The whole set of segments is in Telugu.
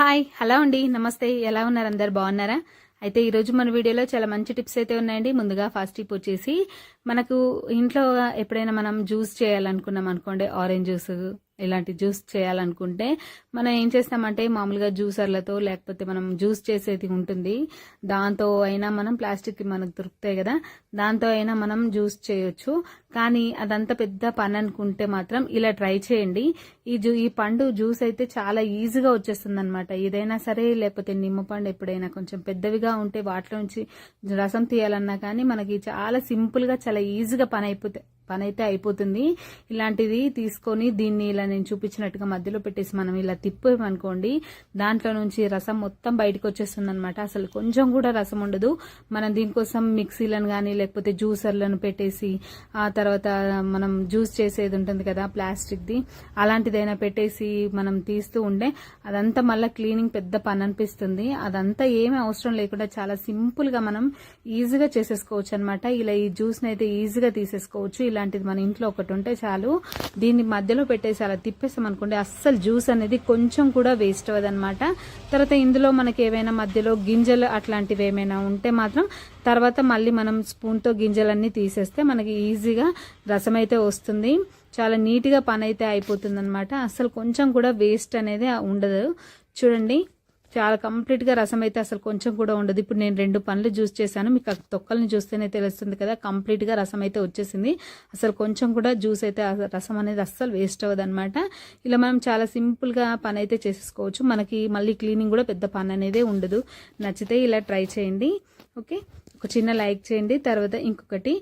హాయ్ హలో అండి. నమస్తే. ఎలా ఉన్నారు అందరు? బాగున్నారా? అయితే ఈరోజు మన వీడియోలో చాలా మంచి టిప్స్ అయితే ఉన్నాయండి. ముందుగా ఫస్ట్ టిప్ వచ్చేసి మనకు ఇంట్లో ఎప్పుడైనా మనం జ్యూస్ చేయాలనుకున్నాం అనుకోండి ఆరెంజ్ జ్యూస్ ఇలాంటి జ్యూస్ చేయాలనుకుంటే మనం ఏం చేస్తామంటే మామూలుగా జ్యూసర్లతో లేకపోతే మనం జ్యూస్ చేసేది ఉంటుంది. దాంతో అయినా మనం ప్లాస్టిక్ మనకు దొరుకుతాయి కదా. దాంతో అయినా మనం జ్యూస్ చేయొచ్చు. కానీ అదంతా పెద్ద పని అనుకుంటే మాత్రం ఇలా ట్రై చేయండి. ఈ జ్యూ ఈ పండు జ్యూస్ అయితే చాలా ఈజీగా వచ్చేస్తుంది అనమాట ఏదైనా సరే లేకపోతే నిమ్మ పండు ఎప్పుడైనా కొంచెం పెద్దవిగా ఉంటే వాటిలోంచి రసం తీయాలన్నా కానీ మనకి చాలా సింపుల్గా చాలా ఈజీగా పని అయిపోతే పని అయితే అయిపోతుంది. ఇలాంటిది తీసుకొని దీన్ని ఇలా నేను చూపించినట్టుగా మధ్యలో పెట్టేసి మనం ఇలా తిప్పేమనుకోండి దాంట్లో నుంచి రసం మొత్తం బయటకు వచ్చేస్తుంది అనమాట అసలు కొంచెం కూడా రసం ఉండదు. మనం దీనికోసం మిక్సీలను కానీ లేకపోతే జ్యూసర్లను పెట్టేసి ఆ తర్వాత మనం జ్యూస్ చేసేది ఉంటుంది కదా ప్లాస్టిక్ది అలాంటిదైనా పెట్టేసి మనం తీస్తూ ఉండే అదంతా మళ్ళీ క్లీనింగ్ పెద్ద పని అనిపిస్తుంది. అదంతా ఏమీ అవసరం లేకుండా చాలా సింపుల్గా మనం ఈజీగా చేసేసుకోవచ్చు అనమాట ఇలా ఈ జ్యూస్ని అయితే ఈజీగా తీసేసుకోవచ్చు. ఇలా ఇలాంటిది మన ఇంట్లో ఒకటి ఉంటే చాలు. దీన్ని మధ్యలో పెట్టేసి అలా తిప్పేసాం అనుకోండి అస్సలు జ్యూస్ అనేది కొంచెం కూడా వేస్ట్ అవ్వదనమాట తర్వాత ఇందులో మనకి ఏవైనా మధ్యలో గింజలు అట్లాంటివి ఏమైనా ఉంటే మాత్రం తర్వాత మళ్ళీ మనం స్పూన్తో గింజలన్నీ తీసేస్తే మనకి ఈజీగా రసం అయితే వస్తుంది. చాలా నీట్గా పని అయితే అయిపోతుంది అనమాట అసలు కొంచెం కూడా వేస్ట్ అనేది ఉండదు. చూడండి. చాలా కంప్లీట్గా రసం అయితే అసలు కొంచెం కూడా ఉండదు. ఇప్పుడు నేను రెండు పండ్లు జ్యూస్ చేశాను. మీకు తొక్కల్ని చూస్తేనే తెలుస్తుంది కదా కంప్లీట్గా రసం అయితే వచ్చేసింది. అసలు కొంచెం కూడా జ్యూస్ అయితే రసం అనేది అస్సలు వేస్ట్ అవ్వదు అనమాట ఇలా మనం చాలా సింపుల్గా పని అయితే చేసేసుకోవచ్చు. మనకి మళ్ళీ క్లీనింగ్ కూడా పెద్ద పని అనేది ఉండదు. నచ్చితే ఇలా ట్రై చేయండి. ఓకే ఒక చిన్న లైక్ చేయండి. తర్వాత ఇంకొకటి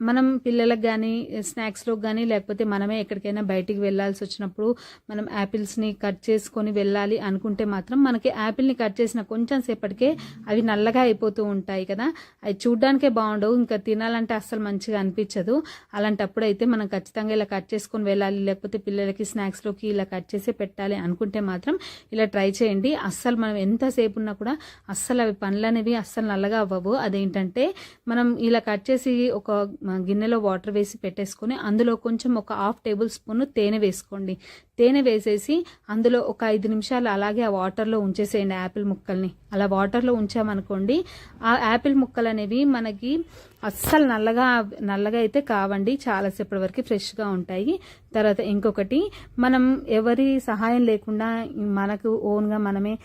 మనం పిల్లలకు కానీ స్నాక్స్లో కానీ లేకపోతే మనమే ఎక్కడికైనా బయటికి వెళ్ళాల్సి వచ్చినప్పుడు మనం యాపిల్స్ని కట్ చేసుకొని వెళ్ళాలి అనుకుంటే మాత్రం మనకి యాపిల్ని కట్ చేసిన కొంచెం సేపటికే అవి నల్లగా అయిపోతూ ఉంటాయి కదా. అవి చూడ్డానికే బాగుండవు. ఇంకా తినాలంటే అస్సలు మంచిగా అనిపించదు. అలాంటప్పుడు అయితే మనం ఖచ్చితంగా ఇలా కట్ చేసుకొని వెళ్ళాలి లేకపోతే పిల్లలకి స్నాక్స్లోకి ఇలా కట్ చేసి పెట్టాలి అనుకుంటే మాత్రం ఇలా ట్రై చేయండి. అస్సలు మనం ఎంతసేపు ఉన్నా కూడా అస్సలు అవి పండ్లు అనేవి అస్సలు నల్లగా అవ్వవు. అదేంటంటే మనం ఇలా కట్ చేసి ఒక గిన్నెలో వాటర్ వేసి పెట్టేసుకొని అందులో కొంచెం ఒక హాఫ్ టేబుల్ స్పూన్ తేనె వేసుకోండి. తేనె వేసేసి అందులో ఒక ఐదు నిమిషాలు అలాగే ఆ వాటర్లో ఉంచేసేయండి యాపిల్ ముక్కల్ని. అలా వాటర్లో ఉంచామనుకోండి ఆ యాపిల్ ముక్కలు అనేవి మనకి అస్సలు నల్లగా నల్లగా అయితే కావండి. చాలాసేపటి వరకు ఫ్రెష్గా ఉంటాయి. తర్వాత ఇంకొకటి మనం ఎవరి సహాయం లేకుండా మనకు ఓన్గా మనమే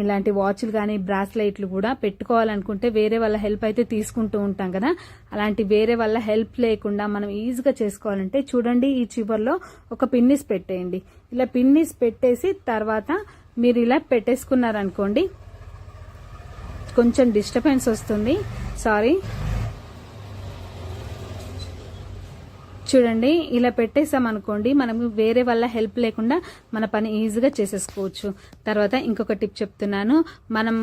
ఇలాంటి వాచ్లు కానీ బ్రాస్లైట్లు కూడా పెట్టుకోవాలనుకుంటే వేరే వాళ్ళ హెల్ప్ అయితే తీసుకుంటూ ఉంటాం కదా. అలాంటి వేరే వాళ్ళ హెల్ప్ లేకుండా మనం ఈజీగా చేసుకోవాలంటే చూడండి ఈ చివర్లో ఒక పిన్నిస్ పెట్టేయండి. ఇలా పిన్నిస్ పెట్టేసి తర్వాత మీరు ఇలా పెట్టేసుకున్నారనుకోండి కొంచెం డిస్టర్బెన్స్ వస్తుంది. సారీ. చూడండి ఇలా పెట్టేసాం అనుకోండి మనం వేరే వల్ల హెల్ప్ లేకుండా మన పని ఈజీగా చేసేసుకోవచ్చు. తర్వాత ఇంకొక టిప్ చెప్తున్నాను. మనం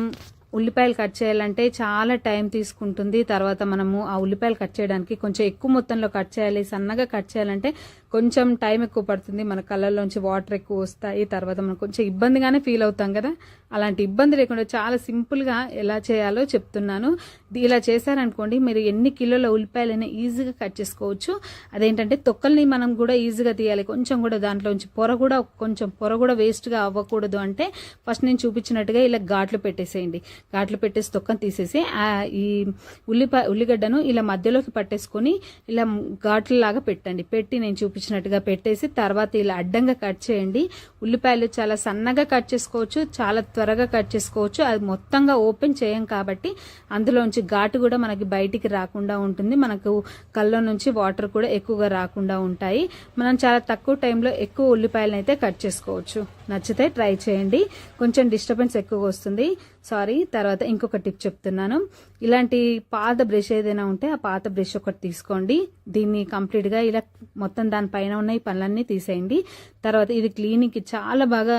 ఉల్లిపాయలు కట్ చేయాలంటే చాలా టైం తీసుకుంటుంది. తర్వాత మనము ఆ ఉల్లిపాయలు కట్ చేయడానికి కొంచెం ఎక్కువ మొత్తంలో కట్ చేయాలి సన్నగా కట్ చేయాలంటే కొంచెం టైం ఎక్కువ పడుతుంది. మన కళ్ళల్లోంచి వాటర్ ఎక్కువ వస్తాయి. తర్వాత మనం కొంచెం ఇబ్బందిగానే ఫీల్ అవుతాం కదా. అలాంటి ఇబ్బంది లేకుండా చాలా సింపుల్గా ఎలా చేయాలో చెప్తున్నాను. ఇలా చేశారనుకోండి మీరు ఎన్ని కిలోల ఉల్లిపాయలైనా ఈజీగా కట్ చేసుకోవచ్చు. అదేంటంటే తొక్కల్ని మనం కూడా ఈజీగా తీయాలి. కొంచెం కూడా దాంట్లోంచి పొర కూడా కొంచెం పొర కూడా వేస్ట్గా అవ్వకూడదు అంటే ఫస్ట్ నేను చూపించినట్టుగా ఇలా ఘాట్లు పెట్టేసేయండి. ఘాట్లు పెట్టేసి తొక్కను తీసేసి ఈ ఉల్లిపాయ ఉల్లిగడ్డను ఇలా మధ్యలోకి పట్టేసుకొని ఇలా ఘాట్లలాగా పెట్టండి. పెట్టి నేను చూపి చూపించినట్టుగా పెట్టేసి తర్వాత ఇలా అడ్డంగా కట్ చేయండి. ఉల్లిపాయలు చాలా సన్నగా కట్ చేసుకోవచ్చు చాలా త్వరగా కట్ చేసుకోవచ్చు. అది మొత్తంగా ఓపెన్ చేయం కాబట్టి అందులోంచి ఘాటు కూడా మనకి బయటికి రాకుండా ఉంటుంది. మనకు కళ్ళ నుంచి వాటర్ కూడా ఎక్కువగా రాకుండా ఉంటాయి. మనం చాలా తక్కువ టైంలో ఎక్కువ ఉల్లిపాయలను అయితే కట్ చేసుకోవచ్చు. నచ్చితే ట్రై చేయండి. కొంచెం డిస్టర్బెన్స్ ఎక్కువగా వస్తుంది. సారీ తర్వాత ఇంకొక టిప్ చెప్తున్నాను. ఇలాంటి పాత బ్రష్ ఏదైనా ఉంటే ఆ పాత బ్రష్ ఒకటి తీసుకోండి. దీన్ని కంప్లీట్గా ఇలా మొత్తం దానిపైన ఉన్న ఈ పనులన్నీ తీసేయండి. తర్వాత ఇది క్లీనింగ్కి చాలా బాగా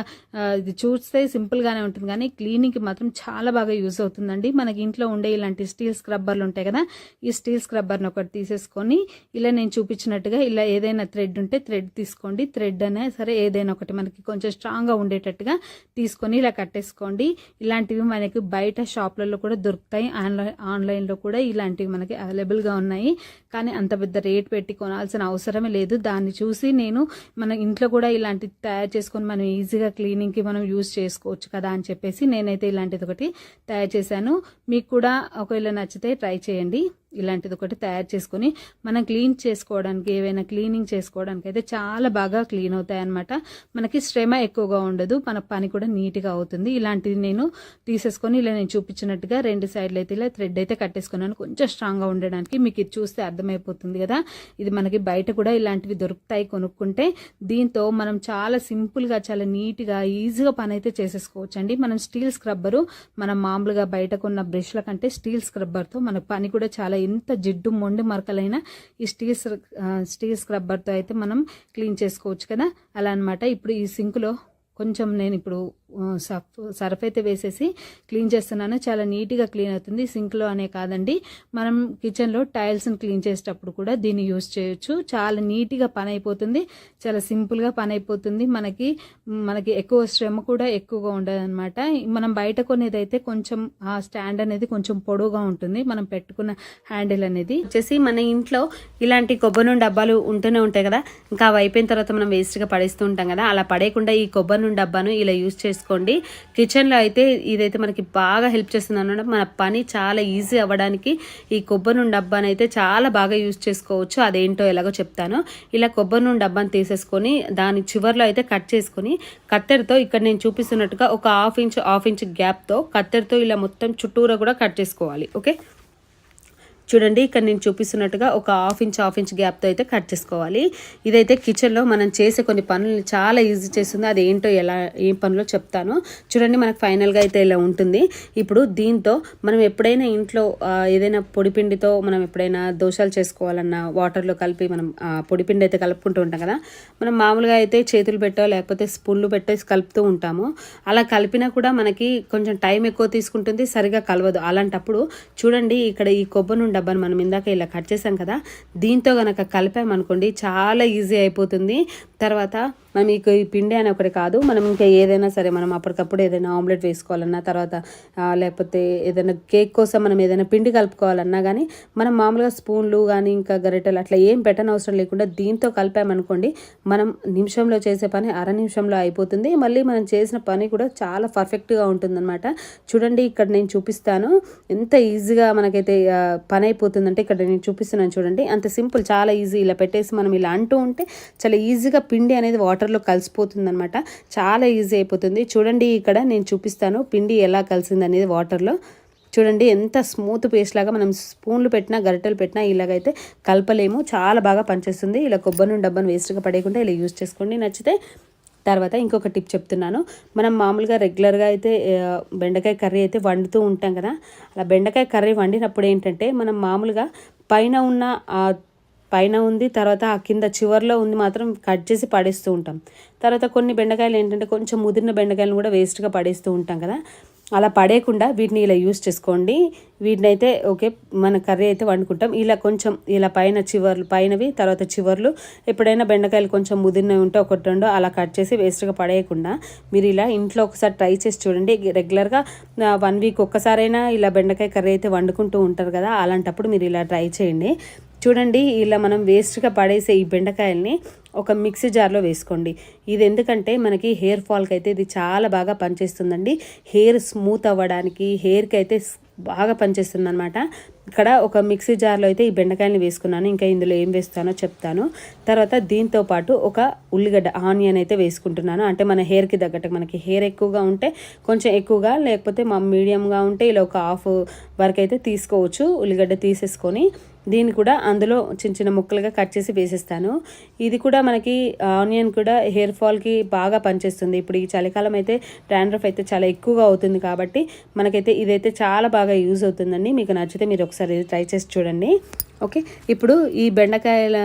ఇది చూస్తే సింపుల్గానే ఉంటుంది కానీ క్లీనింగ్కి మాత్రం చాలా బాగా యూజ్ అవుతుందండి. మనకి ఇంట్లో ఉండే ఇలాంటి స్టీల్ స్క్రబ్బర్లు ఉంటాయి కదా ఈ స్టీల్ స్క్రబ్బర్ని ఒకటి తీసేసుకొని ఇలా నేను చూపించినట్టుగా ఇలా ఏదైనా థ్రెడ్ ఉంటే థ్రెడ్ తీసుకోండి. థ్రెడ్ అనే సరే ఏదైనా ఒకటి మనకి కొంచెం స్ట్రాంగ్ స్ట్రాంగ్గా ఉండేటట్టుగా తీసుకొని ఇలా కట్టేసుకోండి. ఇలాంటివి మనకి బయట షాప్లలో కూడా దొరుకుతాయి. ఆన్లైన్ ఆన్లైన్లో కూడా ఇలాంటివి మనకి అవైలబుల్గా ఉన్నాయి. కానీ అంత పెద్ద రేట్ పెట్టి కొనాల్సిన అవసరమే లేదు. దాన్ని చూసి నేను మన ఇంట్లో కూడా ఇలాంటివి తయారు చేసుకొని మనం ఈజీగా క్లీనింగ్కి మనం యూజ్ చేసుకోవచ్చు కదా అని చెప్పేసి నేనైతే ఇలాంటిది ఒకటి తయారు చేశాను. మీకు కూడా ఒకవేళ నచ్చితే ట్రై చేయండి. ఇలాంటిది ఒకటి తయారు చేసుకొని మనం క్లీన్ చేసుకోవడానికి ఏవైనా క్లీనింగ్ చేసుకోవడానికి అయితే చాలా బాగా క్లీన్ అవుతాయి అనమాట మనకి శ్రమ ఎక్కువగా ఉండదు మన పని కూడా నీట్గా అవుతుంది. ఇలాంటిది నేను తీసేసుకొని ఇలా నేను చూపించినట్టుగా రెండు సైడ్లు అయితే ఇలా థ్రెడ్ అయితే కట్టేసుకున్నాను. కొంచెం స్ట్రాంగ్గా ఉండడానికి మీకు ఇది చూస్తే అర్థమైపోతుంది కదా. ఇది మనకి బయట కూడా ఇలాంటివి దొరుకుతాయి కొనుక్కుంటే. దీంతో మనం చాలా సింపుల్గా చాలా నీట్గా ఈజీగా పని అయితే చేసేసుకోవచ్చు అండి మనం స్టీల్ స్క్రబ్బరు మనం మామూలుగా బయట కొన్న బ్రష్ల కంటే స్టీల్ స్క్రబ్బర్తో మన పని కూడా చాలా ఎంత జిడ్డు మొండి మరకలైనా ఈ స్టీల్ స్టీల్ స్క్రబ్బర్తో అయితే మనం క్లీన్ చేసుకోవచ్చు కదా. అలా అనమాట ఇప్పుడు ఈ సింక్లో కొంచెం నేను ఇప్పుడు సర్ఫ్ సర్ఫ్ అయితే వేసేసి క్లీన్ చేస్తున్నాను. చాలా నీట్గా క్లీన్ అవుతుంది. సింక్లో అనే కాదండి. మనం కిచెన్లో టైల్స్ని క్లీన్ చేసేటప్పుడు కూడా దీన్ని యూస్ చేయొచ్చు. చాలా నీట్గా పని అయిపోతుంది చాలా సింపుల్గా పని అయిపోతుంది మనకి మనకి ఎక్కువ శ్రమ కూడా ఎక్కువగా ఉండదు అనమాట మనం బయట కొనేదైతే కొంచెం ఆ స్టాండ్ అనేది కొంచెం పొడవుగా ఉంటుంది. మనం పెట్టుకున్న హ్యాండిల్ అనేది వచ్చేసి మన ఇంట్లో ఇలాంటి కొబ్బరి డబ్బాలు ఉంటూనే ఉంటాయి కదా. ఇంకా అవి అయిపోయిన తర్వాత మనం వేస్ట్గా పడేస్తూ ఉంటాం కదా. అలా పడేయకుండా ఈ కొబ్బరి డబ్బాను ఇలా యూస్ చేసుకోండి కిచెన్లో అయితే ఇదైతే మనకి బాగా హెల్ప్ చేస్తుంది అనమాట మన పని చాలా ఈజీ అవ్వడానికి ఈ కొబ్బరి నుండి డబ్బాని అయితే చాలా బాగా యూజ్ చేసుకోవచ్చు. అదేంటో ఎలాగో చెప్తాను. ఇలా కొబ్బరి నుండి డబ్బాని తీసేసుకొని దాని చివర్లో అయితే కట్ చేసుకొని కత్తెరతో ఇక్కడ నేను చూపిస్తున్నట్టుగా ఒక హాఫ్ ఇంచ్ హాఫ్ ఇంచ్ గ్యాప్తో కత్తెరతో ఇలా మొత్తం చుట్టూరా కూడా కట్ చేసుకోవాలి. ఓకే చూడండి ఇక్కడ నేను చూపిస్తున్నట్టుగా ఒక హాఫ్ ఇంచ్ హాఫ్ ఇంచ్ గ్యాప్తో అయితే కట్ చేసుకోవాలి. ఇదైతే కిచెన్లో మనం చేసే కొన్ని పనులు చాలా ఈజీ చేస్తుంది. అది ఏంటో ఎలా ఏం పనులో చెప్తాను. చూడండి మనకు ఫైనల్గా అయితే ఇలా ఉంటుంది. ఇప్పుడు దీంతో మనం ఎప్పుడైనా ఇంట్లో ఏదైనా పొడిపిండితో మనం ఎప్పుడైనా దోశలు చేసుకోవాలన్నా వాటర్లో కలిపి మనం పొడిపిండి అయితే కలుపుకుంటూ ఉంటాం కదా. మనం మామూలుగా అయితే చేతులు పెట్టో లేకపోతే స్పూన్లు పెట్టేసి కలుపుతూ ఉంటాము. అలా కలిపినా కూడా మనకి కొంచెం టైం ఎక్కువ తీసుకుంటుంది సరిగా కలవదు. అలాంటప్పుడు చూడండి ఇక్కడ ఈ కొబ్బరి నుండి డబ్బాను మనం ఇందాక ఇలా కట్ చేసాం కదా దీంతో కనుక కలిపామనుకోండి చాలా ఈజీ అయిపోతుంది. తర్వాత మనం ఇక ఈ పిండి అని ఒకటి కాదు మనం ఇంకా ఏదైనా సరే మనం అప్పటికప్పుడు ఏదైనా ఆమ్లెట్ వేసుకోవాలన్నా తర్వాత లేకపోతే ఏదైనా కేక్ కోసం మనం ఏదైనా పిండి కలుపుకోవాలన్నా కానీ మనం మామూలుగా స్పూన్లు కానీ ఇంకా గరిటెలు అట్లా ఏం పెట్టనవసరం లేకుండా దీంతో కలిపామనుకోండి మనం నిమిషంలో చేసే పని అర నిమిషంలో అయిపోతుంది. మళ్ళీ మనం చేసిన పని కూడా చాలా పర్ఫెక్ట్గా ఉంటుందన్నమాట. చూడండి ఇక్కడ నేను చూపిస్తాను. ఎంత ఈజీగా మనకైతే పని అయిపోతుందంటే ఇక్కడ నేను చూపిస్తున్నాను చూడండి. అంత సింపుల్ చాలా ఈజీ. ఇలా పెట్టేసి మనం ఇలా అంటూ ఉంటే చాలా ఈజీగా పిండి అనేది వాటర్లో కలిసిపోతుంది అనమాట చాలా ఈజీ అయిపోతుంది. చూడండి ఇక్కడ నేను చూపిస్తాను పిండి ఎలా కలిసింది అనేది వాటర్లో. చూడండి ఎంత స్మూత్ పేస్ట్ లాగా మనం స్పూన్లు పెట్టినా గరిటెలు పెట్టినా ఇలాగైతే కలపలేము. చాలా బాగా పనిచేస్తుంది. ఇలా కొబ్బరి నుండి డబ్బాను వేస్ట్గా పడేయకుండా ఇలా యూజ్ చేసుకోండి. నచ్చితే తర్వాత ఇంకొక టిప్ చెప్తున్నాను. మనం మామూలుగా రెగ్యులర్గా అయితే బెండకాయ కర్రీ అయితే వండుతూ ఉంటాం కదా. అలా బెండకాయ కర్రీ వండినప్పుడు ఏంటంటే మనం మామూలుగా పైన ఉన్న పైన ఉంది తర్వాత ఆ కింద చివర్లో ఉంది మాత్రం కట్ చేసి పడేస్తూ ఉంటాం. తర్వాత కొన్ని బెండకాయలు ఏంటంటే కొంచెం ముదిరిన బెండకాయలను కూడా వేస్ట్గా పడేస్తూ ఉంటాం కదా. అలా పడేయకుండా వీటిని ఇలా యూస్ చేసుకోండి. వీటిని అయితే ఓకే మన కర్రీ అయితే వండుకుంటాం. ఇలా కొంచెం ఇలా పైన చివర్లు పైనవి తర్వాత చివర్లు ఎప్పుడైనా బెండకాయలు కొంచెం ముదిరినవి ఉంటే ఒకటి రెండు అలా కట్ చేసి వేస్ట్గా పడేయకుండా మీరు ఇలా ఇంట్లో ఒకసారి ట్రై చేసి చూడండి. రెగ్యులర్గా వన్ వీక్ ఒక్కసారైనా ఇలా బెండకాయ కర్రీ అయితే వండుకుంటూ ఉంటారు కదా అలాంటప్పుడు మీరు ఇలా ట్రై చేయండి. చూడండి ఇలా మనం వేస్ట్గా పడేసే ఈ బెండకాయల్ని ఒక మిక్సీ జార్లో వేసుకోండి. ఇది ఎందుకంటే మనకి హెయిర్ ఫాల్కి అయితే ఇది చాలా బాగా పనిచేస్తుందండి. హెయిర్ స్మూత్ అవ్వడానికి హెయిర్కి అయితే బాగా పనిచేస్తుంది అనమాట ఇక్కడ ఒక మిక్సీ జార్లో అయితే ఈ బెండకాయలు వేసుకున్నాను. ఇంకా ఇందులో ఏం వేస్తానో చెప్తాను. తర్వాత దీంతో పాటు ఒక ఉల్లిగడ్డ ఆనియన్ అయితే వేసుకుంటున్నాను. అంటే మన హెయిర్కి తగ్గట్టు మనకి హెయిర్ ఎక్కువగా ఉంటే కొంచెం ఎక్కువగా లేకపోతే మా మీడియంగా ఉంటే ఇలా ఒక హాఫ్ వరకు అయితే తీసుకోవచ్చు. ఉల్లిగడ్డ తీసేసుకొని దీన్ని కూడా అందులో చిన్న చిన్న ముక్కలుగా కట్ చేసి వేసేస్తాను. ఇది కూడా మనకి ఆనియన్ కూడా హెయిర్ ఫాల్కి బాగా పనిచేస్తుంది. ఇప్పుడు ఈ చలికాలం అయితే డాండ్రఫ్ అయితే చాలా ఎక్కువగా అవుతుంది కాబట్టి మనకైతే ఇదైతే చాలా బాగా యూజ్ అవుతుందండి. మీకు నచ్చితే మీరు ఒకసారి ట్రై చేసి చూడండి. ఓకే? ఇప్పుడు ఈ బెండకాయల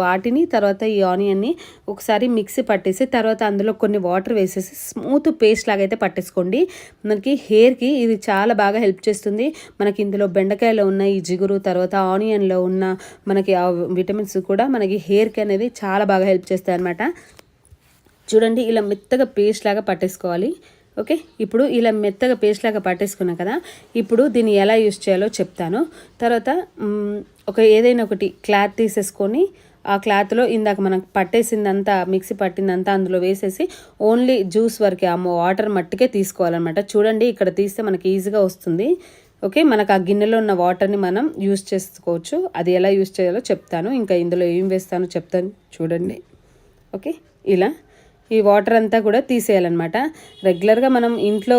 వాటిని తర్వాత ఈ ఆనియన్ని ఒకసారి మిక్సీ పట్టేసి తర్వాత అందులో కొన్ని వాటర్ వేసేసి స్మూత్ పేస్ట్ లాగా అయితే పట్టేసుకోండి. మనకి హెయిర్కి ఇది చాలా బాగా హెల్ప్ చేస్తుంది. మనకి ఇందులో బెండకాయలో ఉన్న ఈ జిగురు తర్వాత ఆనియన్లో ఉన్న మనకి ఆ విటమిన్స్ కూడా మనకి హెయిర్కి అనేది చాలా బాగా హెల్ప్ చేస్తాయి అనమాట చూడండి ఇలా మెత్తగా పేస్ట్ లాగా పట్టేసుకోవాలి. ఓకే? ఇప్పుడు ఇలా మెత్తగా పేస్ట్ లాగా పట్టేసుకున్నాం కదా ఇప్పుడు దీన్ని ఎలా యూస్ చేయాలో చెప్తాను. తర్వాత ఒక ఏదైనా ఒకటి క్లాత్ తీసేసుకొని ఆ క్లాత్లో ఇందాక మనం పట్టేసిందంతా మిక్సీ పట్టిందంతా అందులో వేసేసి ఓన్లీ జ్యూస్ వరకే ఆ వాటర్ మట్టుకే తీసుకోవాలన్నమాట. చూడండి ఇక్కడ తీస్తే మనకి ఈజీగా వస్తుంది. ఓకే? మనకు ఆ గిన్నెలో ఉన్న వాటర్ని మనం యూస్ చేసుకోవచ్చు. అది ఎలా యూస్ చేయాలో చెప్తాను. ఇంకా ఇందులో ఏం వేస్తానో చెప్తాను. చూడండి. ఓకే? ఇలా. ఈ వాటర్ అంతా కూడా తీసేయాలన్నమాట. రెగ్యులర్గా మనం ఇంట్లో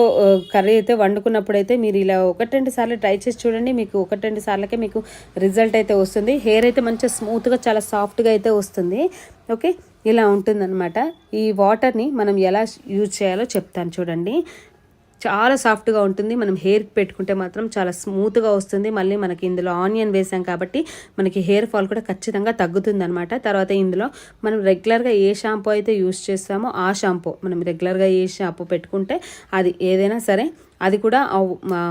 కర్రీ అయితే వండుకున్నప్పుడు అయితే మీరు ఇలా ఒకటి రెండు సార్లు ట్రై చేసి చూడండి. మీకు ఒకటి రెండు సార్లకే మీకు రిజల్ట్ అయితే వస్తుంది. హెయిర్ అయితే మంచిగా స్మూత్గా చాలా సాఫ్ట్గా అయితే వస్తుంది. ఓకే ఇలా ఉంటుందన్నమాట. ఈ వాటర్ని మనం ఎలా యూజ్ చేయాలో చెప్తాను చూడండి. చాలా సాఫ్ట్గా ఉంటుంది. మనం హెయిర్కి పెట్టుకుంటే మాత్రం చాలా స్మూత్గా వస్తుంది. మళ్ళీ మనకి ఇందులో ఆనియన్ వేసాం కాబట్టి మనకి హెయిర్ ఫాల్ కూడా ఖచ్చితంగా తగ్గుతుంది అనమాట తర్వాత ఇందులో మనం రెగ్యులర్గా ఏ షాంపూ అయితే యూస్ చేస్తామో ఆ షాంపూ మనం రెగ్యులర్గా ఏ షాంపూ పెట్టుకుంటే అది ఏదైనా సరే అది కూడా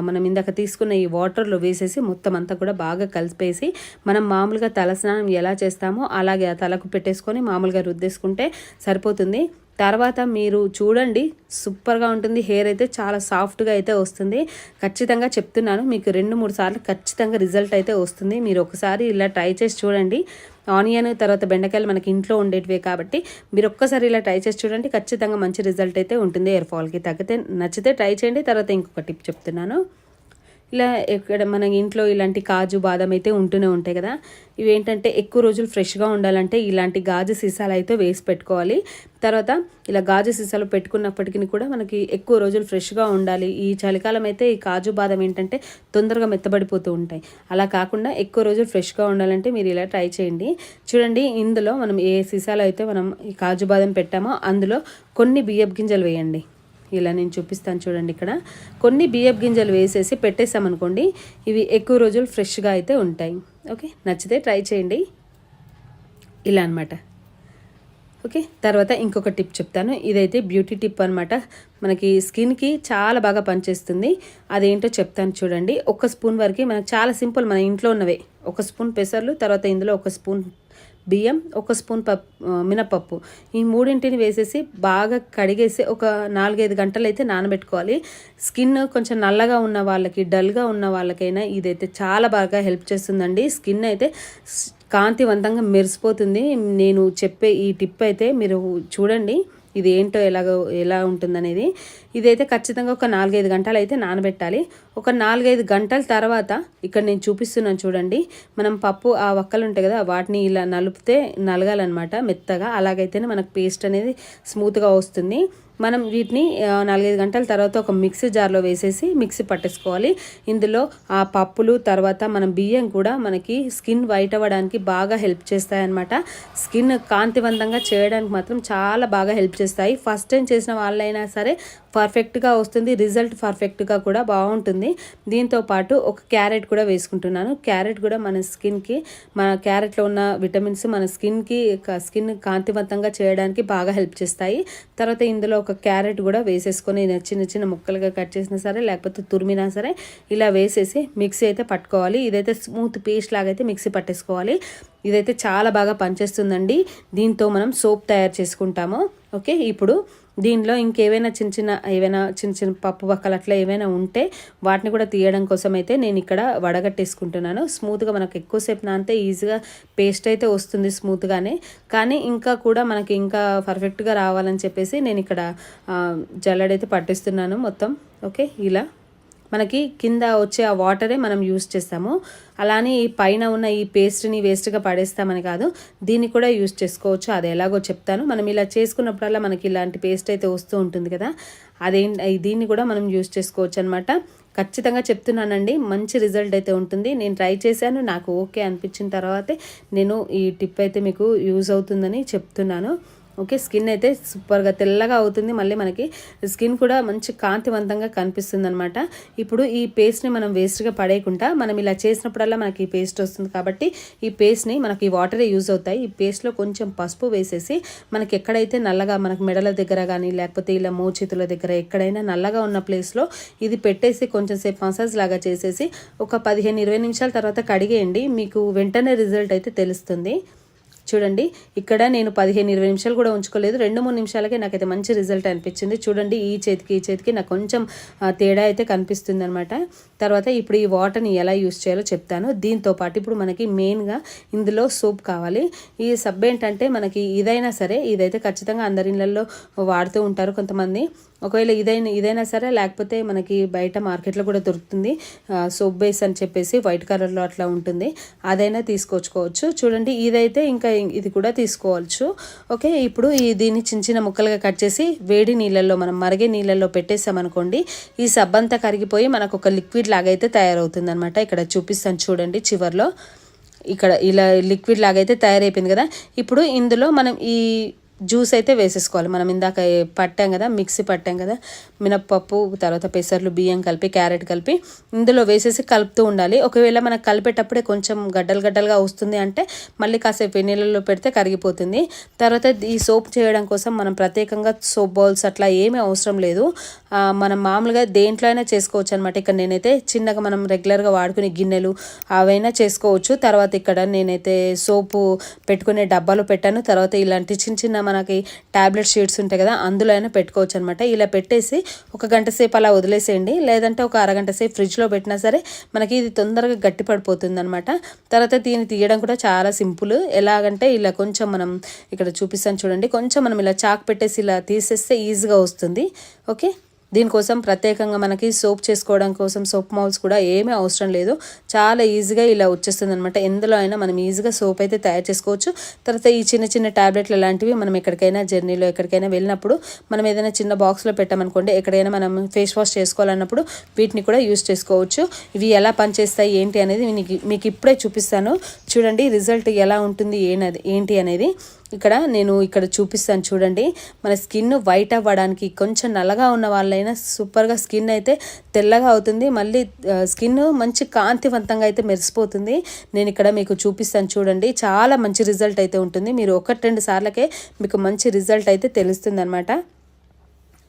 మనం ఇందాక తీసుకున్న ఈ వాటర్లో వేసేసి మొత్తం అంతా కూడా బాగా కలిపేసి మనం మామూలుగా తలస్నానం ఎలా చేస్తామో అలాగే ఆ తలకు పెట్టేసుకొని మామూలుగా రుద్దేసుకుంటే సరిపోతుంది. తర్వాత మీరు చూడండి సూపర్గా ఉంటుంది. హెయిర్ అయితే చాలా సాఫ్ట్గా అయితే వస్తుంది. ఖచ్చితంగా చెప్తున్నాను మీకు రెండు మూడు సార్లు ఖచ్చితంగా రిజల్ట్ అయితే వస్తుంది. మీరు ఒకసారి ఇలా ట్రై చేసి చూడండి. ఆనియన్ తర్వాత బెండకాయలు మనకి ఇంట్లో ఉండేటివే కాబట్టి మీరు ఒక్కసారి ఇలా ట్రై చేసి చూడండి. ఖచ్చితంగా మంచి రిజల్ట్ అయితే ఉంటుంది హెయిర్ ఫాల్కి. తగ్గితే నచ్చితే ట్రై చేయండి. తర్వాత ఇంకొక టిప్ చెప్తున్నాను. ఇలా ఎక్కడ మన ఇంట్లో ఇలాంటి కాజు బాదం అయితే ఉంటూనే ఉంటాయి కదా. ఇవి ఏంటంటే ఎక్కువ రోజులు ఫ్రెష్గా ఉండాలంటే ఇలాంటి గాజు సీసాలు అయితే వేసి పెట్టుకోవాలి. తర్వాత ఇలా గాజు సీసాలు పెట్టుకున్నప్పటికీ కూడా మనకి ఎక్కువ రోజులు ఫ్రెష్గా ఉండాలి. ఈ చలికాలం అయితే ఈ కాజు బాదం ఏంటంటే తొందరగా మెత్తబడిపోతూ ఉంటాయి. అలా కాకుండా ఎక్కువ రోజులు ఫ్రెష్గా ఉండాలంటే మీరు ఇలా ట్రై చేయండి. చూడండి ఇందులో మనం ఏ సీసాలో అయితే మనం ఈ కాజు బాదం పెట్టామో అందులో కొన్ని బియ్యపు గింజలు వేయండి. ఇలా నేను చూపిస్తాను చూడండి ఇక్కడ. కొన్ని బియ్యపు గింజలు వేసేసి పెట్టేసామనుకోండి ఇవి ఎక్కువ రోజులు ఫ్రెష్గా అయితే ఉంటాయి. ఓకే? నచ్చితే ట్రై చేయండి. ఇలా అనమాట ఓకే? తర్వాత ఇంకొక టిప్ చెప్తాను. ఇదైతే బ్యూటీ టిప్ అనమాట మనకి స్కిన్కి చాలా బాగా పనిచేస్తుంది. అదేంటో చెప్తాను చూడండి. ఒక స్పూన్ వరకు మనకు చాలా సింపుల్ మన ఇంట్లో ఉన్నవే. ఒక స్పూన్ పెసర్లు తర్వాత ఇందులో ఒక స్పూన్ బియ్యం ఒక స్పూన్ పప్పు మినపప్పు. ఈ మూడింటిని వేసేసి బాగా కడిగేసి ఒక నాలుగైదు గంటలు అయితే నానబెట్టుకోవాలి. స్కిన్ కొంచెం నల్లగా ఉన్న వాళ్ళకి డల్గా ఉన్న వాళ్ళకైనా ఇదైతే చాలా బాగా హెల్ప్ చేస్తుందండి. స్కిన్ అయితే కాంతివంతంగా మెరిసిపోతుంది. నేను చెప్పే ఈ టిప్ అయితే మీరు చూడండి. ఇది ఏంటో ఎలాగో ఎలా ఉంటుందనేది. ఇదైతే ఖచ్చితంగా ఒక నాలుగైదు గంటలు అయితే నానబెట్టాలి. ఒక నాలుగైదు గంటల తర్వాత ఇక్కడ నేను చూపిస్తున్నాను చూడండి. మనం పప్పు ఆ వక్కలు ఉంటాయి కదా వాటిని ఇలా నలిపితే నలగాలన్నమాట మెత్తగా. అలాగైతేనే మనకు పేస్ట్ అనేది స్మూత్గా వస్తుంది. మనం వీటిని నాలుగైదు గంటల తర్వాత ఒక మిక్సీ జార్లో వేసేసి మిక్సీ పట్టేసుకోవాలి. ఇందులో ఆ పప్పులు తర్వాత మనం బియ్యం కూడా మనకి స్కిన్ వైట్ అవ్వడానికి బాగా హెల్ప్ చేస్తాయన్నమాట. స్కిన్ కాంతివంతంగా చేయడానికి మాత్రం చాలా బాగా హెల్ప్ చేస్తాయి. ఫస్ట్ టైం చేసిన వాళ్ళైనా సరే పర్ఫెక్ట్గా వస్తుంది రిజల్ట్ పర్ఫెక్ట్గా కూడా బాగుంటుంది. దీంతో పాటు ఒక క్యారెట్ కూడా వేసుకుంటున్నాను. క్యారెట్ కూడా మన స్కిన్కి మన క్యారెట్లో ఉన్న విటమిన్స్ మన స్కిన్కి స్కిన్ కాంతివంతంగా చేయడానికి బాగా హెల్ప్ చేస్తాయి. తర్వాత ఇందులో ఒక క్యారెట్ కూడా వేసేసుకొని చిన్న చిన్న ముక్కలుగా కట్ చేసినా సరే లేకపోతే తురిమినా సరే ఇలా వేసేసి మిక్సీ అయితే పట్టుకోవాలి. ఇదైతే స్మూత్ పేస్ట్ లాగా అయితే మిక్సీ పట్టేసుకోవాలి. ఇదైతే చాలా బాగా పనిచేస్తుందండి. దీంతో మనం సోప్ తయారు చేసుకుంటాము. ఓకే ఇప్పుడు దీనిలో ఇంకేవైనా చిన్న చిన్న ఏవైనా చిన్న చిన్న పప్పు వక్కలు అట్లా ఏవైనా ఉంటే వాటిని కూడా తీయడం కోసం అయితే నేను ఇక్కడ వడగట్టేసుకుంటున్నాను. స్మూత్గా మనకు ఎక్కువసేపు నానితే ఈజీగా పేస్ట్ అయితే వస్తుంది స్మూత్గానే కానీ ఇంకా కూడా మనకి ఇంకా పర్ఫెక్ట్గా రావాలని చెప్పేసి నేను ఇక్కడ జల్లడైతే పట్టిస్తున్నాను మొత్తం. ఓకే ఇలా. మనకి కింద వచ్చే ఆ వాటరే మనం యూస్ చేస్తాము. అలానే ఈ పైన ఉన్న ఈ పేస్ట్ని వేస్ట్గా పడేస్తామని కాదు దీన్ని కూడా యూస్ చేసుకోవచ్చు. అది ఎలాగో చెప్తాను. మనం ఇలా చేసుకున్నప్పుడల్లా మనకి ఇలాంటి పేస్ట్ అయితే వస్తూ ఉంటుంది కదా అదే దీన్ని కూడా మనం యూస్ చేసుకోవచ్చు అనమాట ఖచ్చితంగా చెప్తున్నానండి మంచి రిజల్ట్ అయితే ఉంటుంది. నేను ట్రై చేశాను నాకు ఓకే అనిపించిన తర్వాతే నేను ఈ టిప్ అయితే మీకు యూజ్ అవుతుందని చెప్తున్నాను. ఓకే స్కిన్ అయితే సూపర్గా తెల్లగా అవుతుంది. మళ్ళీ మనకి స్కిన్ కూడా మంచి కాంతివంతంగా కనిపిస్తుంది అనమాట ఇప్పుడు ఈ పేస్ట్ని మనం వేస్ట్గా పడేయకుండా మనం ఇలా చేసినప్పుడల్లా మనకి ఈ పేస్ట్ వస్తుంది కాబట్టి ఈ పేస్ట్ని మనకి ఈ వాటరే యూజ్ అవుతాయి. ఈ పేస్ట్లో కొంచెం పసుపు వేసేసి మనకి ఎక్కడైతే నల్లగా మనకి మెడల దగ్గర కానీ లేకపోతే ఇలా మోచేతుల దగ్గర ఎక్కడైనా నల్లగా ఉన్న ప్లేస్లో ఇది పెట్టేసి కొంచెం సేపు మసాజ్ లాగా చేసేసి ఒక పదిహేను ఇరవై నిమిషాల తర్వాత కడిగేయండి. మీకు వెంటనే రిజల్ట్ అయితే తెలుస్తుంది. చూడండి ఇక్కడ నేను పదిహేను ఇరవై నిమిషాలు కూడా ఉంచుకోలేదు. రెండు మూడు నిమిషాలకే నాకైతే మంచి రిజల్ట్ అనిపించింది. చూడండి ఈ చేతికి ఈ చేతికి నాకు కొంచెం తేడా అయితే కనిపిస్తుంది అనమాట తర్వాత ఇప్పుడు ఈ వాటర్ని ఎలా యూస్ చేయాలో చెప్తాను. దీంతో పాటు ఇప్పుడు మనకి మెయిన్గా ఇందులో సోప్ కావాలి. ఈ సబ్ ఏంటంటే మనకి ఇదైనా సరే ఇదైతే ఖచ్చితంగా అందరి ఇళ్ళల్లో వాడుతూ ఉంటారు కొంతమంది. ఒకవేళ ఇదైనా ఇదైనా సరే లేకపోతే మనకి బయట మార్కెట్లో కూడా దొరుకుతుంది. సోప్ బేస్ అని చెప్పేసి వైట్ కలర్లో అట్లా ఉంటుంది. అదైనా తీసుకొచ్చుకోవచ్చు. చూడండి ఇదైతే ఇంకా ఇది కూడా తీసుకోవచ్చు. ఓకే ఇప్పుడు ఈ దీన్ని చిన్న చిన్న ముక్కలుగా కట్ చేసి వేడి నీళ్ళల్లో మనం మరిగే నీళ్ళల్లో పెట్టేసామనుకోండి ఈ సబ్బంతా కరిగిపోయి మనకు ఒక లిక్విడ్ లాగా అయితే తయారవుతుంది అనమాట ఇక్కడ చూపిస్తాను చూడండి చివర్లో. ఇక్కడ ఇలా లిక్విడ్ లాగా అయితే తయారైపోయింది కదా. ఇప్పుడు ఇందులో మనం ఈ జ్యూస్ అయితే వేసేసుకోవాలి. మనం ఇందాక పట్టాం కదా మిక్సీ పట్టాం కదా మినప్పప్పు తర్వాత పెసర్లు బియ్యం కలిపి క్యారెట్ కలిపి ఇందులో వేసేసి కలుపుతూ ఉండాలి. ఒకవేళ మనం కలిపేటప్పుడే కొంచెం గడ్డలు గడ్డలుగా వస్తుంది అంటే మళ్ళీ కాసేపు నీళ్ళలో పెడితే కరిగిపోతుంది. తర్వాత ఈ సోప్ చేయడం కోసం మనం ప్రత్యేకంగా సోప్ బౌల్స్ అట్లా ఏమీ అవసరం లేదు. మనం మామూలుగా దేంట్లో అయినా చేసుకోవచ్చు అనమాట ఇక్కడ నేనైతే చిన్నగా మనం రెగ్యులర్గా వాడుకునే గిన్నెలు అవైనా చేసుకోవచ్చు. తర్వాత ఇక్కడ నేనైతే సోపు పెట్టుకునే డబ్బాలో పెట్టాను. తర్వాత ఇలాంటి చిన్న చిన్న మనకి టాబ్లెట్ షీట్స్ ఉంటాయి కదా అందులో అయినా పెట్టుకోవచ్చు అనమాట ఇలా పెట్టేసి ఒక గంట సేపు అలా వదిలేసేయండి. లేదంటే ఒక అరగంట సేపు ఫ్రిడ్జ్లో పెట్టినా సరే మనకి ఇది తొందరగా గట్టి పడిపోతుంది అనమాట తర్వాత దీన్ని తీయడం కూడా చాలా సింపుల్. ఎలాగంటే ఇలా కొంచెం మనం ఇక్కడ చూపిస్తాను చూడండి. కొంచెం మనం ఇలా చాక్ పెట్టేసి ఇలా తీసేస్తే ఈజీగా వస్తుంది. ఓకే? దీనికోసం ప్రత్యేకంగా మనకి సోప్ చేసుకోవడం కోసం సోప్ మౌల్స్ కూడా ఏమీ అవసరం లేదు. చాలా ఈజీగా ఇలా వచ్చేస్తుంది అనమాట ఎందులో అయినా మనం ఈజీగా సోప్ అయితే తయారు చేసుకోవచ్చు. తర్వాత ఈ చిన్న చిన్న టాబ్లెట్లు లాంటివి మనం ఎక్కడికైనా జర్నీలో ఎక్కడికైనా వెళ్ళినప్పుడు మనం ఏదైనా చిన్న బాక్స్లో పెట్టామనుకోండి ఎక్కడైనా మనం ఫేస్ వాష్ చేసుకోవాలన్నప్పుడు వీటిని కూడా యూస్ చేసుకోవచ్చు. ఇవి ఎలా పనిచేస్తాయి ఏంటి అనేది మీకు ఇప్పుడే చూపిస్తాను. చూడండి రిజల్ట్ ఎలా ఉంటుంది ఏంటి అనేది. ఇక్కడ నేను ఇక్కడ చూపిస్తాను చూడండి. మన స్కిన్ వైట్ అవ్వడానికి కొంచెం నల్లగా ఉన్న వాళ్ళైనా సూపర్గా స్కిన్ అయితే తెల్లగా అవుతుంది. మళ్ళీ స్కిన్ మంచి కాంతివంతంగా అయితే మెరిసిపోతుంది. నేను ఇక్కడ మీకు చూపిస్తాను చూడండి. చాలా మంచి రిజల్ట్ అయితే ఉంటుంది. మీరు ఒకటి రెండు సార్లకే మీకు మంచి రిజల్ట్ అయితే తెలుస్తుంది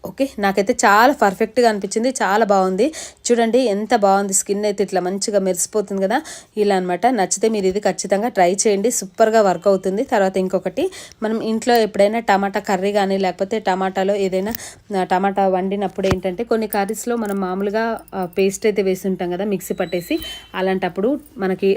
ఓకే నాకైతే చాలా పర్ఫెక్ట్గా అనిపించింది చాలా బాగుంది. చూడండి ఎంత బాగుంది స్కిన్ అయితే ఇట్లా మంచిగా మెరిసిపోతుంది కదా. ఇలా అనమాట నచ్చితే మీరు ఇది ఖచ్చితంగా ట్రై చేయండి. సూపర్గా వర్క్ అవుతుంది. తర్వాత ఇంకొకటి మనం ఇంట్లో ఎప్పుడైనా టమాటా కర్రీ కానీ లేకపోతే టమాటాలో ఏదైనా టమాటా వండినప్పుడు ఏంటంటే కొన్ని కర్రీస్లో మనం మామూలుగా పేస్ట్ అయితే వేసి ఉంటాం కదా మిక్సీ పట్టేసి. అలాంటప్పుడు మనకి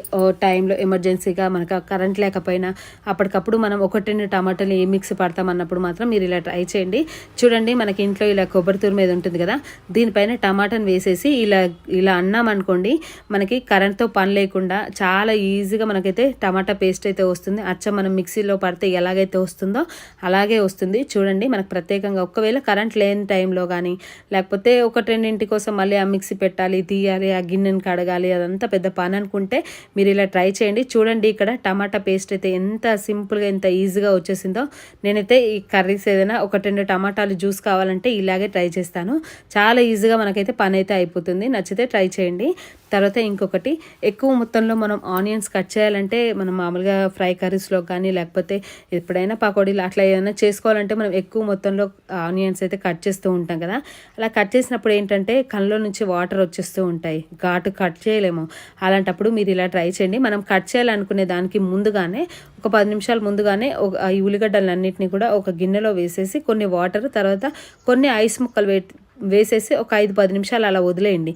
టైంలో ఎమర్జెన్సీగా మనకు కరెంట్ లేకపోయినా అప్పటికప్పుడు మనం ఒకటి రెండు టమాటాలు ఏ మిక్సీ పడతామన్నప్పుడు మాత్రం మీరు ఇలా ట్రై చేయండి. చూడండి మనకి ఇంట్లో ఇలా కొబ్బరి తూరు మీద ఉంటుంది కదా దీనిపైన టమాటాను వేసేసి ఇలా ఇలా అన్నాం అనుకోండి మనకి కరెంట్తో పని లేకుండా చాలా ఈజీగా మనకైతే టమాటా పేస్ట్ అయితే వస్తుంది. అచ్చం మనం మిక్సీలో పడితే ఎలాగైతే వస్తుందో అలాగే వస్తుంది. చూడండి మనకు ప్రత్యేకంగా ఒకవేళ కరెంట్ లేని టైంలో కానీ లేకపోతే ఒకటి రెండింటి కోసం మళ్ళీ ఆ మిక్సీ పెట్టాలి తీయాలి ఆ గిన్నెను కడగాలి అదంతా పెద్ద పని అనుకుంటే మీరు ఇలా ట్రై చేయండి. చూడండి ఇక్కడ టమాటా పేస్ట్ అయితే ఎంత సింపుల్గా ఎంత ఈజీగా వచ్చేసిందో. నేనైతే ఈ కర్రీస్ ఏదైనా ఒక రెండు టమాటాలు జ్యూస్ కావాలంటే ఇలాగే ట్రై చేస్తాను. చాలా ఈజీగా మనకైతే పని అయితే అయిపోతుంది. నచ్చితే ట్రై చేయండి. తర్వాత ఇంకొకటి ఎక్కువ మొత్తంలో మనం ఆనియన్స్ కట్ చేయాలంటే మనం మామూలుగా ఫ్రై కర్రీస్లో కానీ లేకపోతే ఎప్పుడైనా పకోడీలు అట్లా ఏమైనా చేసుకోవాలంటే మనం ఎక్కువ మొత్తంలో ఆనియన్స్ అయితే కట్ చేస్తూ ఉంటాం కదా. అలా కట్ చేసినప్పుడు ఏంటంటే కళ్ళలో నుంచి వాటర్ వచ్చేస్తూ ఉంటాయి. ఘాటు కట్ చేయలేము. అలాంటప్పుడు మీరు ఇలా ట్రై చేయండి. మనం కట్ చేయాలనుకునే దానికి ముందుగానే ఒక పది నిమిషాల ముందుగానే ఒక ఈ ఉల్లిగడ్డలన్నింటినీ కూడా ఒక గిన్నెలో వేసేసి కొన్ని వాటర్ తర్వాత కొన్ని ఐస్ ముక్కలు వే వేసేసి ఒక ఐదు పది నిమిషాలు అలా వదిలేయండి.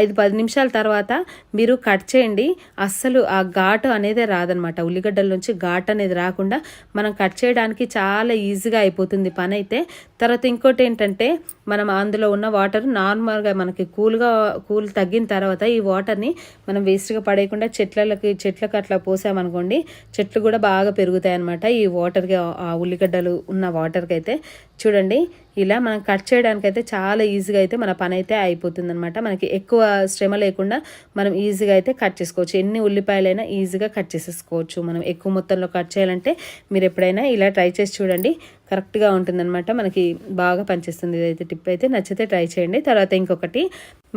ఐదు పది నిమిషాల తర్వాత మీరు కట్ చేయండి. అస్సలు ఆ ఘాటు అనేది రాదనమాట ఉల్లిగడ్డల నుంచి ఘాటు అనేది రాకుండా మనం కట్ చేయడానికి చాలా ఈజీగా అయిపోతుంది పని అయితే. తర్వాత ఇంకోటి ఏంటంటే మనం అందులో ఉన్న వాటర్ నార్మల్గా మనకి కూల్గా కూల్ తగ్గిన తర్వాత ఈ వాటర్ని మనం వేస్ట్గా పడేయకుండా చెట్లకి చెట్లకు అట్లా పోసామనుకోండి చెట్లు కూడా బాగా పెరుగుతాయి అనమాట ఈ వాటర్కి ఆ ఉల్లిగడ్డలు ఉన్న వాటర్కి అయితే. చూడండి ఇలా మనం కట్ చేయడానికైతే చాలా ఈజీగా అయితే మన పని అయితే అయిపోతుంది అనమాట మనకి ఎక్కువ ఎక్కువ శ్రమ లేకుండా మనం ఈజీగా అయితే కట్ చేసుకోవచ్చు. ఎన్ని ఉల్లిపాయలైనా ఈజీగా కట్ చేసేసుకోవచ్చు. మనం ఎక్కువ మొత్తంలో కట్ చేయాలంటే మీరు ఎప్పుడైనా ఇలా ట్రై చేసి చూడండి. కరెక్ట్గా ఉంటుందన్నమాట. మనకి బాగా పనిచేస్తుంది. ఇదైతే టిప్ అయితే నచ్చితే ట్రై చేయండి. తర్వాత ఇంకొకటి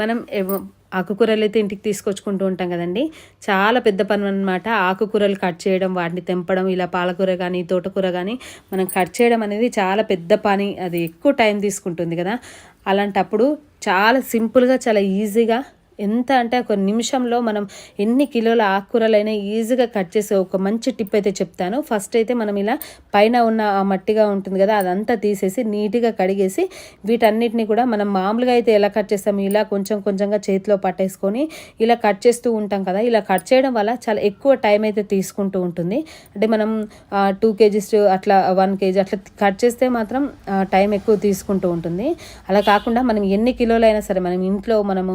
మనం ఆకుకూరలు అయితే ఇంటికి తీసుకొచ్చుకుంటూ ఉంటాం కదండి. చాలా పెద్ద పని అనమాట ఆకుకూరలు కట్ చేయడం వాటిని తెంపడం ఇలా పాలకూర కానీ తోటకూర కానీ మనం కట్ చేయడం అనేది చాలా పెద్ద పని. అది ఎక్కువ టైం తీసుకుంటుంది కదా. అలాంటప్పుడు చాలా సింపుల్గా చాలా ఈజీగా ఎంత అంటే ఒక నిమిషంలో మనం ఎన్ని కిలోల ఆకుకూరలైనా ఈజీగా కట్ చేసే ఒక మంచి టిప్ అయితే చెప్తాను. ఫస్ట్ అయితే మనం ఇలా పైన ఉన్న ఆ మట్టిగా ఉంటుంది కదా అదంతా తీసేసి నీట్గా కడిగేసి వీటన్నిటిని కూడా మనం మామూలుగా అయితే ఎలా కట్ చేస్తాము ఇలా కొంచెం కొంచెంగా చేతిలో పట్టేసుకొని ఇలా కట్ చేస్తూ ఉంటాం కదా ఇలా కట్ చేయడం వల్ల చాలా ఎక్కువ టైం అయితే తీసుకుంటూ ఉంటుంది. అంటే మనం టూ కేజీస్ అట్లా వన్ కేజీ అట్లా కట్ చేస్తే మాత్రం టైం ఎక్కువ తీసుకుంటూ ఉంటుంది. అలా కాకుండా మనం ఎన్ని కిలోలైనా సరే మనం ఇంట్లో మనము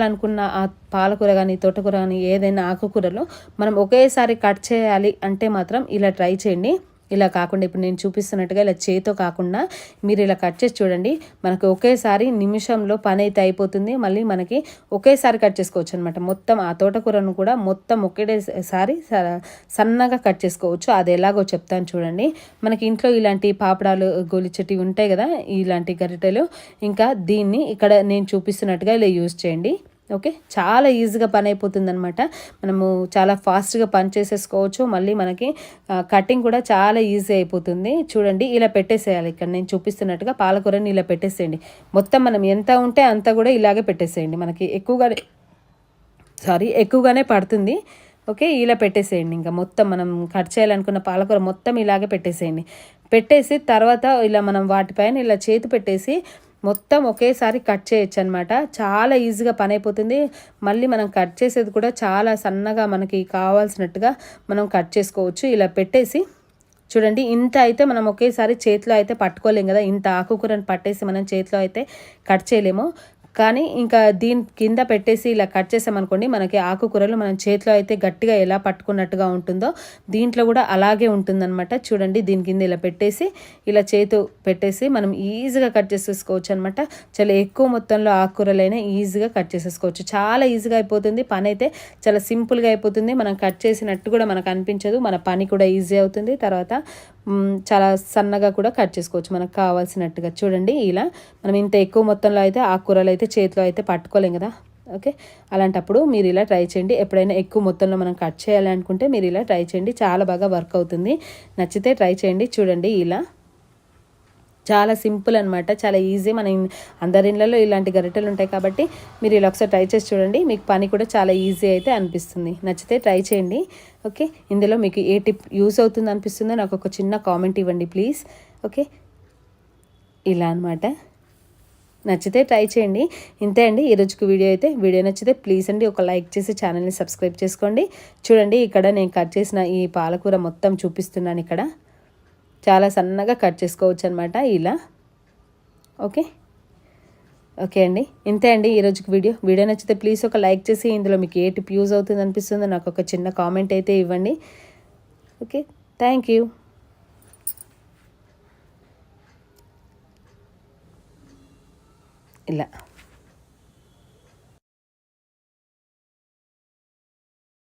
వండాలనుకున్న ఆ పాలకూర కానీ తోటకూర కానీ ఏదైనా ఆకుకూరలో మనం ఒకేసారి కట్ చేయాలి అంటే మాత్రం ఇలా ట్రై చేయండి. ఇలా కాకుండా ఇప్పుడు నేను చూపిస్తున్నట్టుగా ఇలా చేతితో కాకుండా మీరు ఇలా కట్ చేసి చూడండి. మనకి ఒకేసారి నిమిషంలో పని అయితే అయిపోతుంది. మళ్ళీ మనకి ఒకేసారి కట్ చేసుకోవచ్చు అనమాట మొత్తం ఆ తోటకూరను కూడా మొత్తం ఒకేసారి సన్నగా కట్ చేసుకోవచ్చు. అది ఎలాగో చెప్తాను చూడండి. మనకి ఇంట్లో ఇలాంటి పాపడాలు గోలిచెట్టివి ఉంటాయి కదా ఇలాంటి గరిటెలు. ఇంకా దీన్ని ఇక్కడ నేను చూపిస్తున్నట్టుగా ఇలా యూజ్ చేయండి. ఓకే? చాలా ఈజీగా పని అయిపోతుంది అనమాట మనము చాలా ఫాస్ట్గా పని చేసేసుకోవచ్చు మళ్ళీ మనకి కటింగ్ కూడా చాలా ఈజీ అయిపోతుంది. చూడండి ఇలా పెట్టేసేయాలి. ఇక్కడ నేను చూపిస్తున్నట్టుగా పాలకూరని ఇలా పెట్టేసేయండి. మొత్తం మనం ఎంత ఉంటే అంత కూడా ఇలాగే పెట్టేసేయండి. మనకి ఎక్కువగానే సారీ ఎక్కువగానే పడుతుంది. ఓకే? ఇలా పెట్టేసేయండి. ఇంకా మొత్తం మనం కట్ చేయాలనుకున్న పాలకూర మొత్తం ఇలాగే పెట్టేసేయండి. పెట్టేసి తర్వాత ఇలా మనం వాటిపైన ఇలా చేతి పెట్టేసి మొత్తం ఒకేసారి కట్ చేయొచ్చు అనమాట చాలా ఈజీగా పని అయిపోతుంది మళ్ళీ మనం కట్ చేసేది కూడా చాలా సన్నగా మనకి కావాల్సినట్టుగా మనం కట్ చేసుకోవచ్చు. ఇలా పెట్టేసి చూడండి ఇంత అయితే మనం ఒకేసారి చేతిలో అయితే పట్టుకోలేం కదా. ఇంత ఆకుకూరను పట్టేసి మనం చేతిలో అయితే కట్ చేయలేము. కానీ ఇంకా దీని కింద పెట్టేసి ఇలా కట్ చేసామనుకోండి మనకి ఆకుకూరలు మనం చేతిలో అయితే గట్టిగా ఎలా పట్టుకున్నట్టుగా ఉంటుందో దీంట్లో కూడా అలాగే ఉంటుందన్నమాట. చూడండి దీని కింద ఇలా పెట్టేసి ఇలా చేతు పెట్టేసి మనం ఈజీగా కట్ చేసేసుకోవచ్చు అనమాట చాలా ఎక్కువ మొత్తంలో ఆకుకూరలైనా ఈజీగా కట్ చేసేసుకోవచ్చు. చాలా ఈజీగా అయిపోతుంది. పని అయితే చాలా సింపుల్గా అయిపోతుంది. మనం కట్ చేసినట్టు కూడా మనకు అనిపించదు. మన పని కూడా ఈజీ అవుతుంది. తర్వాత చాలా సన్నగా కూడా కట్ చేసుకోవచ్చు. మనకు కావాల్సినట్టుగా. చూడండి ఇలా మనం ఇంత ఎక్కువ మొత్తంలో అయితే ఆకుకూరలు అయితే అయితే చేతిలో అయితే పట్టుకోలేం కదా. ఓకే? అలాంటప్పుడు మీరు ఇలా ట్రై చేయండి. ఎప్పుడైనా ఎక్కువ మొత్తంలో మనం కట్ చేయాలనుకుంటే మీరు ఇలా ట్రై చేయండి. చాలా బాగా వర్క్ అవుతుంది. నచ్చితే ట్రై చేయండి. చూడండి ఇలా. చాలా సింపుల్ అనమాట చాలా ఈజీ. మన అందరి ఇళ్ళలో ఇలాంటి గరిటెలు ఉంటాయి కాబట్టి మీరు ఇలా ఒకసారి ట్రై చేసి చూడండి. మీకు పని కూడా చాలా ఈజీ అయితే అనిపిస్తుంది. నచ్చితే ట్రై చేయండి. ఓకే? ఇందులో మీకు ఏ టిప్ యూస్ అవుతుంది అనిపిస్తుందో నాకు ఒక చిన్న కామెంట్ ఇవ్వండి ప్లీజ్. ఓకే? ఇలా అనమాట నచ్చితే ట్రై చేయండి. ఇంతే అండి ఈరోజుకి వీడియో అయితే. వీడియో నచ్చితే ప్లీజ్ అండి ఒక లైక్ చేసి ఛానల్ని సబ్స్క్రైబ్ చేసుకోండి. చూడండి ఇక్కడ నేను కట్ చేసిన ఈ పాలకూర మొత్తం చూపిస్తున్నాను ఇక్కడ. చాలా సన్నగా కట్ చేసుకోవచ్చు అనమాట ఇలా. ఓకే? ఓకే అండి. ఇంతే అండి ఈరోజుకి వీడియో. వీడియో నచ్చితే ప్లీజ్ ఒక లైక్ చేసి ఇందులో మీకు ఏ టిప్ యూజ్ అవుతుంది అనిపిస్తుందో నాకు ఒక చిన్న కామెంట్ అయితే ఇవ్వండి. ఓకే? Thank you. ఇలా